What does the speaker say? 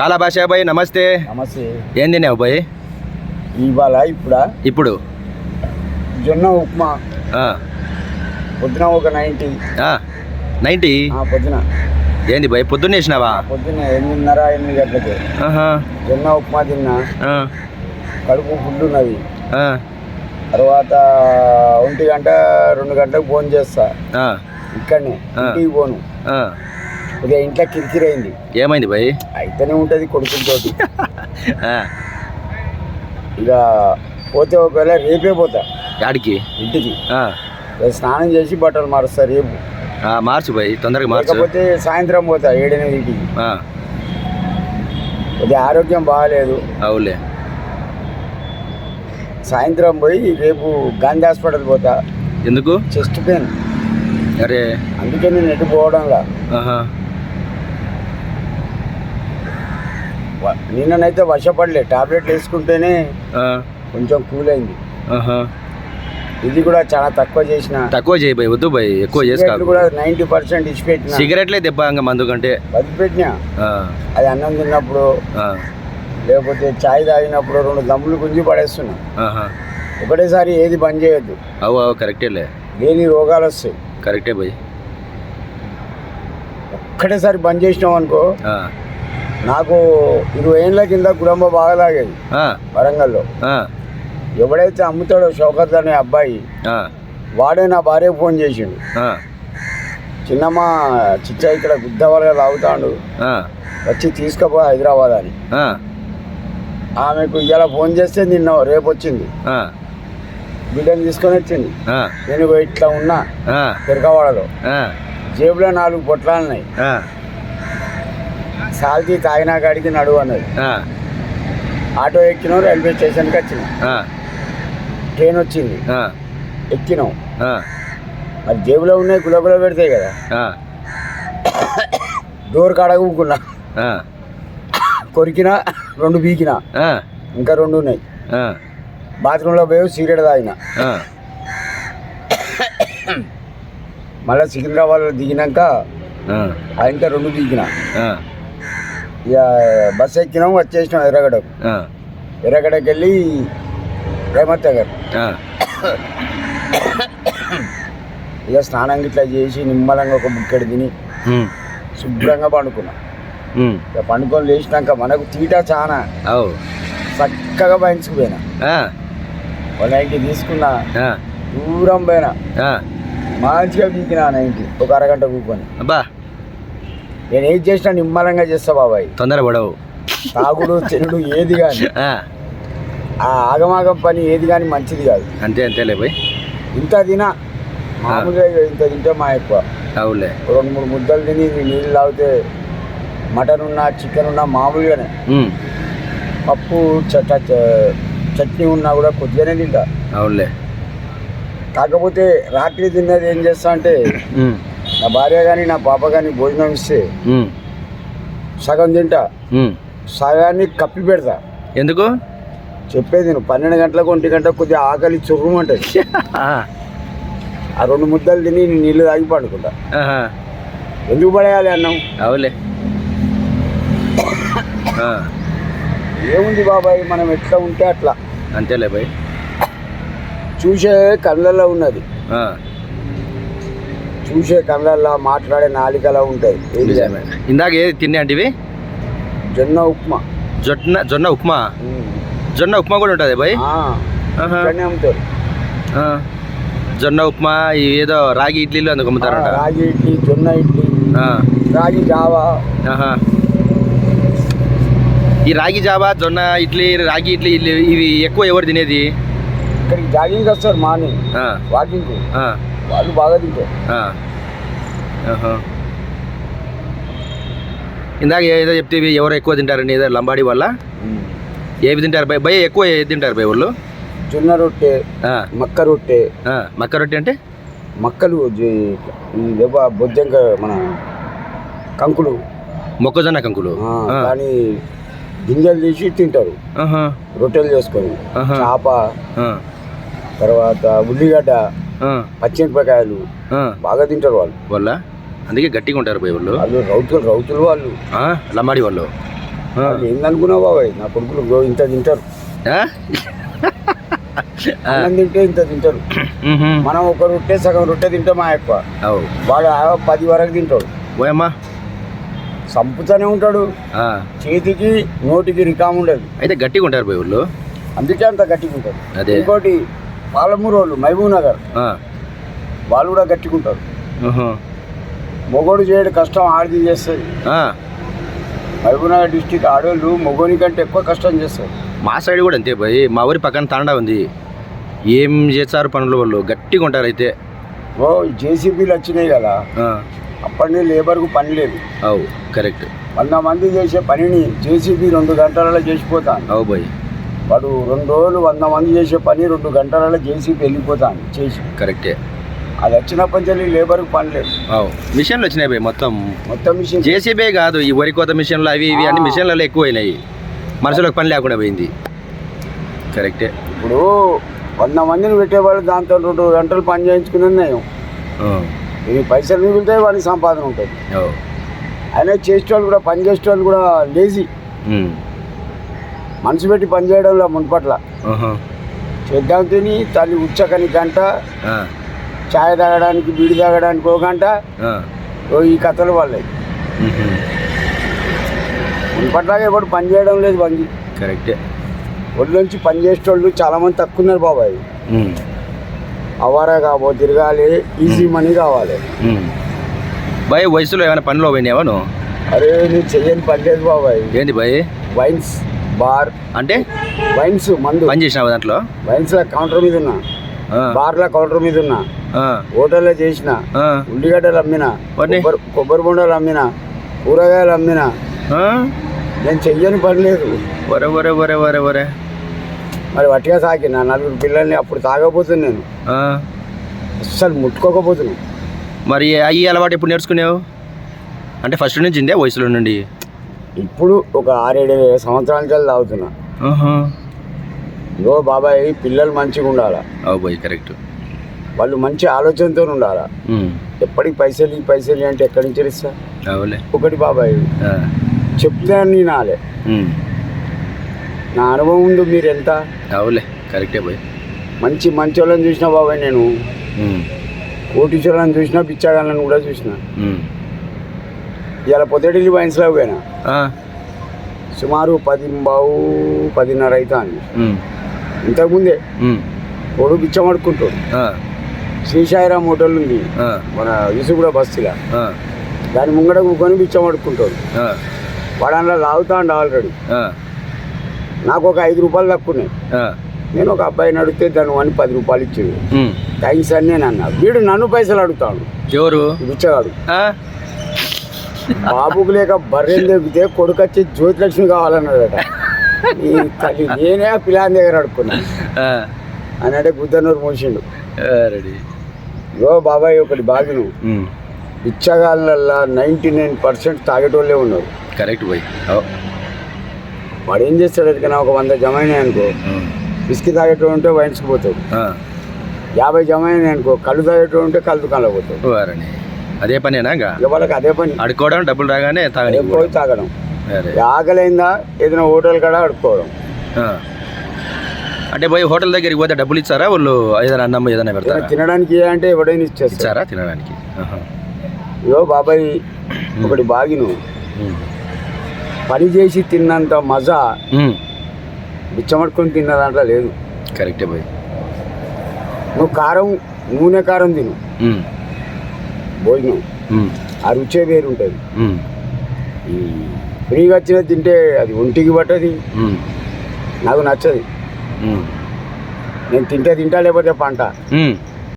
కాలా భాష బాయ్ నమస్తే. నమస్తే. ఏం తిన్నావు బాయ్ ఇవాళ ఇప్పుడా? ఇప్పుడు. జొన్న ఉప్మా. పొద్దున ఒక నైంటీ. నైంటీ? పొద్దున. ఏంది బాయ్ పొద్దున్న వేసినావా పొద్దున ఎనిమిదిన్నర ఎనిమిది గంటలకి. జొన్న ఉప్మా తిన్నా. కడుపు ఫుల్ ఉన్నది. తర్వాత ఒంటి గంట రెండు గంటలకు ఫోన్ చేస్తా. ఇక్కడనే. ఇంటికి పోను. ఇక ఇంట్లో కిరికిరైంది ఏమైంది బాయ్? అయితేనే ఉంటుంది కొడుకులతోటి ఆ, ఇక పోతే ఒకవేళ రేపే పోతా. యాడికి? ఇంటికి. స్నానం చేసి బట్టలు మారుస్తా రేపు. మార్చు బాయ్ తొందరగా మార్చు. లేకపోతే సాయంత్రం పోతా ఏడెనిమిదింటికి ఆ, కొద్దిగా ఆరోగ్యం బాగాలేదు. అవులే సాయంత్రం పోయి రేపు గాంధీ హాస్పిటల్ పోతా. ఎందుకు? Chest pain. అరే. అందుకే నేను ఎటు పోవడంలా నిన్ననైతే వర్షపడలే. టాబ్లెట్ వేసుకుంటేనే కొంచెం కూల్ అయింది ఇది కూడా చాలా తక్కువ చేసిన. తక్కువ చేయి బాయ్ వద్దు ఎక్కువ చేసి సిగరెట్లు కాకు కూడా నైంటీ పర్సెంట్ ఇచ్చిపెట్టిన సిగరెట్లే దెబ్బ ఇంకా మందు కంటే. వదిలిపెట్టినా అది అన్నం తిన్నప్పుడు లేకపోతే చాయ్ తాగినప్పుడు రెండు దమ్ములు గుంజి పడేస్తున్నా. ఒకటేసారి ఏది బంద్ చేయొద్దు. అవు అవు కరెక్టేలే లేని రోగాలు వస్తాయి? కరెక్టే బాయ్. ఒక్కటేసారి బంద్ చేసినాం అనుకో నాకు ఇరవై ఏళ్ళ కింద కుటుంబ బాగా తాగేది ఆ, వరంగల్లో. ఎవడైతే అమ్ముతాడో షౌకత్ అనే అబ్బాయి వాడే నా భార్య ఫోన్ చేసిండు. చిన్నమ్మ చిచ్చ ఇక్కడ గుద్ద వరగా తాగుతాడు ఆ, వచ్చి తీసుకుపో హైదరాబాద్ అని. ఆమెకు ఇలా ఫోన్ చేస్తే నిన్న రేపు వచ్చింది. బిడ్డను తీసుకొని వచ్చింది. నేను ఇట్లా ఉన్నా. ఆ, జేబులో నాలుగు పొట్లాలున్నాయి. ఆ, సాల్తీ తాగినా కాడికి నడువు అన్నది. ఆటో ఎక్కినాం రైల్వే స్టేషన్కి వచ్చినాం. ట్రైన్ వచ్చింది. ఎక్కినాం. ఆ, మరి జేబులో ఉన్నాయి గులగుల పెడతాయి కదా. డోర్ కడగుకున్నా కొరికినా రెండు బీకినా. ఇంకా రెండు ఉన్నాయి. బాత్రూంలో పోయి సిగరెట్ తాగిన. మళ్ళీ సికింద్రాబాద్లో దిగినాక ఇంకా రెండు దిగిన ఇక బస్ ఎక్కినాం వచ్చేసినాం ఎర్రగడకు ఎర్రగడకి వెళ్ళి రేమత్ నగర్ ఇక స్నానం గిట్లా చేసి నిమ్మలంగా ఒక బుక్కెడు తిని శుభ్రంగా పండుకున్నా. ఇక పండుకొని లేచినాక మనకు తీట చాలా చక్కగా బయటకుపోయినా ఆ, వన్ నైంటీ తీసుకున్నా. దూరం పోయినా. మంచిగా పీకినా నైంటీ ఒక అరగంట కూకొని. అబ్బా. నేను ఏది చేసినా నిమ్మలంగా చేస్తా బాబాయ్. తొందర పడవు. తాగుడు తినుడు ఏది కానీ ఆ, ఆగమాగం పని ఏది కానీ మంచిది కాదు. అంతే అంతేలే పోయి. ఇంత తినా మామూలుగా ఇంత తింటే మా ఎక్కువ. అవులే రెండు మూడు ముద్దలు తిని నీళ్ళు తాగితే మటన్ ఉన్నా చికెన్ ఉన్నా మామూలుగానే పప్పు చట చ- చట్నీ ఉన్నా కూడా కొద్దిగానే తింటా. అవునులే. కాకపోతే రాత్రి తిన్నది ఏం చేస్తా అంటే నా భార్య కానీ నా పాప కానీ భోజనం ఇస్తే సగం తింటా. సగాన్ని కప్పి పెడతా. ఎందుకు? చెప్పేది నేను పన్నెండు గంటలకు ఒంటి గంటకు కొద్దిగా ఆకలి చుర్రమంటది ఆ, ఆ రెండు ముద్దలు తిని నీళ్ళు తాగి పండుకుంటా. ఎందుకు పడేయాలి అన్నం? అవులే. ఏముంది బాబాయ్ మనం ఎట్లా ఉంటే అట్లా. అంతేలే పోయి చూసే కళ్ళల్లో ఉన్నది. చూసే కళ్ళల్లో మాట్లాడే నాలికలా ఉంటాయి. ఇందాక ఏది తిన్నా అంటివి జొన్న ఉప్మా. జొన్న జొన్న ఉప్మా. జొన్న ఉప్మా కూడా ఉంటుంది ఆ. జొన్న ఉప్మా ఇవి ఏదో రాగి ఇడ్లీలు అందుకు అమ్ముతారంట. రాగి ఇడ్లీ జొన్న ఇడ్లీ రాగి జావా. ఈ రాగి జావా జొన్న ఇడ్లీ రాగి ఇడ్లీ ఇవి ఎక్కువ ఎవరు తినేది? ఇక్కడికి జాగింగ్ వస్తారు మార్నింగ్ వాకింగ్ వాళ్ళు బాగా తింటారు. ఇందాక ఏదో చెప్తే ఎవరు ఎక్కువ తింటారని ఏదో లంబాడి వల్ల. ఏవి తింటారు? బై బై ఎక్కువ ఏది తింటారు బై వాళ్ళు జొన్న రొట్టె మక్క రొట్టె. మక్క రొట్టె అంటే? మక్కలు బొజ్జంక మన కంకులు. మొక్కజొన్న కంకులు. కానీ గింజలు తీసి తింటారు. రొట్టెలు చేసుకొని. చేప. తర్వాత ఉల్లిగడ్డ పచ్చిమిరపకాయలు. బాగా తింటారు వాళ్ళు. వాళ్ళ? అందుకే గట్టిగా ఉంటారు బై వాళ్ళు? వాళ్ళు రౌతులు రౌతులు వాళ్ళు. లంబాడి వాళ్ళు? ఏందనుకున్నావు బాబాయ్? నా కొడుకులు ఇంత తింటారు. అన్నం తింటే ఇంత తింటారు. మనం ఒక రొట్టె సగం రొట్టె తింటే మా ఎక్కువ వాడు పది వరకు తింటాడు. ఓయమ్మా సంపుతూనే ఉంటాడు. చేతికి నోటికి రికామ్ ఉండదు అయితే గట్టిగా ఉంటారు పోయి అందుకే అంత గట్టిగా ఉంటారు. ఇంకోటి పాలమూరు వాళ్ళు మహబూబ్ నగర్. వాళ్ళు కూడా గట్టిగా ఉంటారు మ్హూ. మొగోడు చేయడం కష్టం ఆడిది చేస్తుంది. మహబూబ్ నగర్ డిస్టిక్ ఆడోళ్ళు మొగోని కంటే ఎక్కువ కష్టం చేస్తారు. మా సైడ్ కూడా అంతే పోయి మా ఊరి పక్కన తాండా ఉంది. ఏం చేస్తారు పనులు వాళ్ళు? గట్టిగా ఉంటారు అయితే. ఓ జేసీబీలు వచ్చినాయి కదా. అప్పటి లేబర్కు పని లేదు. అవు కరెక్ట్. వంద మంది చేసే పనిని జేసీబీ రెండు గంటలలో చేసిపోతాను అవు పోయి వాడు రెండు రోజులు వంద మంది చేసే పని రెండు గంటలలో జేసీబీ వెళ్ళిపోతాను చేసి. కరెక్టే. అది వచ్చినప్పటి నుంచి లేబర్కు పని లేదు. మిషన్లు వచ్చినాయి పోయి మొత్తం. మొత్తం మిషన్ జేసీబీ కాదు ఈ వరి కోత మిషన్లు అవి ఇవి అన్ని మిషన్లలో ఎక్కువైనాయి. మనుషులకు పని లేకుండా పోయింది. కరెక్టే. ఇప్పుడు వంద మందిని పెట్టేవాళ్ళు దాంతో రెండు గంటలు పని చేయించుకునేది నయం ఆ. ఇది పైసలు మిగులుతాయి వాడికి సంపాదన ఉంటుంది. అయినా చేసేవాళ్ళు కూడా పని చేసేవాళ్ళు కూడా లేజీ. మనసు పెట్టి పని చేయడంలో మున్పట్ల. చేద్దాం తిని తల్లి ఉచ్చకని గంట. ఛాయ్ తాగడానికి బీడి తాగడానికి ఒక గంట. ఓ ఈ కథలు వాళ్ళే మ్హూ. మున్పట్లాగా ఎవరు పని చేయడం లేదు వంగి కరెక్టే ఒళ్ళు నుంచి పని చేసేటోళ్ళు చాలా మంది తక్కువ ఉన్నారు బాబాయ్. అవారా కాబో తిరగాలి ఈజీ మనీ కావాలి. భయ్ వయసులో ఏమైనా పనిలో పోయినావా నువ్వు అరే నేను చెయ్యని పని లేదు బాబాయ్ ఏంది భయ్ వైన్స్ బార్ అంటే? వైన్స్ మందు. పని చేసినావా దాంట్లో? వైన్స్ కౌంటర్ మీద ఉన్నా. బార్ల కౌంటర్ మీద ఉన్నా. హోటల్లో చేసిన. ఉల్లిగడ్డలు అమ్మిన? కొబ్బరి బొండాలు అమ్మిన. కూరగాయలు అమ్మిన? నేను చెయ్యని పని లేదు. ఒరే ఒరే ఒరే ఒరే ఒరే. మరి వట్టిగా సాకిన. నలుగురు పిల్లల్ని అప్పుడు తాగపోతున్నాను నేను. అస్సలు ముట్టుకోకపోతున్నాను మరి అయ్యి అలవాటు ఎప్పుడు నేర్చుకునేవు? అంటే ఫస్ట్ నుంచి ఇందే వయసులో నుండి? ఇప్పుడు ఒక ఆరేడు సంవత్సరాల నుంచి తాగుతున్నా. ఇగో బాబాయ్ పిల్లలు మంచిగా ఉండాలా? కరెక్ట్. వాళ్ళు మంచి ఆలోచనతో ఉండాలా. ఎప్పటికి పైసలు పైసలు అంటే ఎక్కడి నుంచి ఇస్తా ఒకటి బాబాయ్. చెప్తే అన్ని నాలే. నా అనుభవం ఉంది మీరు ఎంత? అవులే కరెక్టే బాయ్. మంచి మంచి వాళ్ళని చూసిన బాబాయ్ నేను. కోటీశ్వరులను చూసిన పిచ్చాగాళ్ళని కూడా చూసిన. ఇలా పొద్దుటిల్లి వైన్స్లో పోయినా. సుమారు పది బావు పదిన్నర అవుతాను. ఇంతకుముందే. కొడు బిచ్చం అడుక్కుంటాడు ఆ. శ్రీశాయిరామ్ హోటల్ ఉంది. మన ఇసుగూడ బస్సులా. దాని ముంగడ కూకొని బిచ్చం అడుక్కుంటాడు. వాడు అందులో లాగుతాండు ఆల్రెడీ. నాకు ఒక ఐదు రూపాయలు తక్కువనే ఆ. నేను ఒక అబ్బాయిని అడిగితే దాని వన్ పది రూపాయలు ఇచ్చేది ఉమ్. థ్యాంక్స్ అని నేను అన్నా వీడు నన్ను పైసలు అడుగుతాడు ఎవరు బిచ్చగాడు? బాబుకు లేక బర్రెలు తెగితే కొడుకు వచ్చి జ్యోతిలక్ష్మి కావాలన్నాడట. ఈ తల్లి నేనే ఆ పిల్లాని దగ్గర అడుక్కున్నా. అని అంటే గుద్దనూరు మోసిండు యో బాబాయ్ ఒకటి బాగును ఉమ్. బిచ్చగాళ్ళల్లో నైంటీ నైన్ పర్సెంట్ తాగేటోళ్ళే ఉన్నారు. కరెక్ట్ బాయ్ అవు. వాడు ఏం చేస్తాడు ఎదుకన్నా ఒక వంద జమ అయినాయి అనుకో. విస్కీ తాగేటోడు ఉంటే వైన్స్కి పోతాడు. యాభై జమ అయినాయి అనుకో. కళ్ళు తాగేటోడు ఉంటే కళ్ళు వారని అదే పనేనా వాళ్ళకి అదే పని. అడుకోవడం డబ్బులు రాగానే పోయి తాగడం. ఆకలైందా ఏదైనా హోటల్ కాడ అడుక్కోవడం. ఆ. అంటే పోయి హోటల్ దగ్గరికి పోతే డబ్బులు ఇచ్చారా? వాళ్ళు ఏదైనా అన్నం ఏదైనా పెడతారా? తినడానికి అంటే ఎవడైనా ఇచ్చేస్తారు. ఇచ్చారా తినడానికి. ఇగో బాబాయ్ ఒకటి బాగిను. పని చేసి తిన్నంత మజా. బిచ్చమట్టుకొని తిన్న దాంట్లో లేదు. కరెక్టే పోయి. నువ్వు కారం నూనె కారం తిను. భోజనం. ఆ రుచే వేరు ఉంటుంది. ఈ ఫ్రీగా వచ్చినది తింటే అది ఒంటికి పట్టది. నాకు నచ్చది. నేను తింటే తింటా లేకపోతే పంట.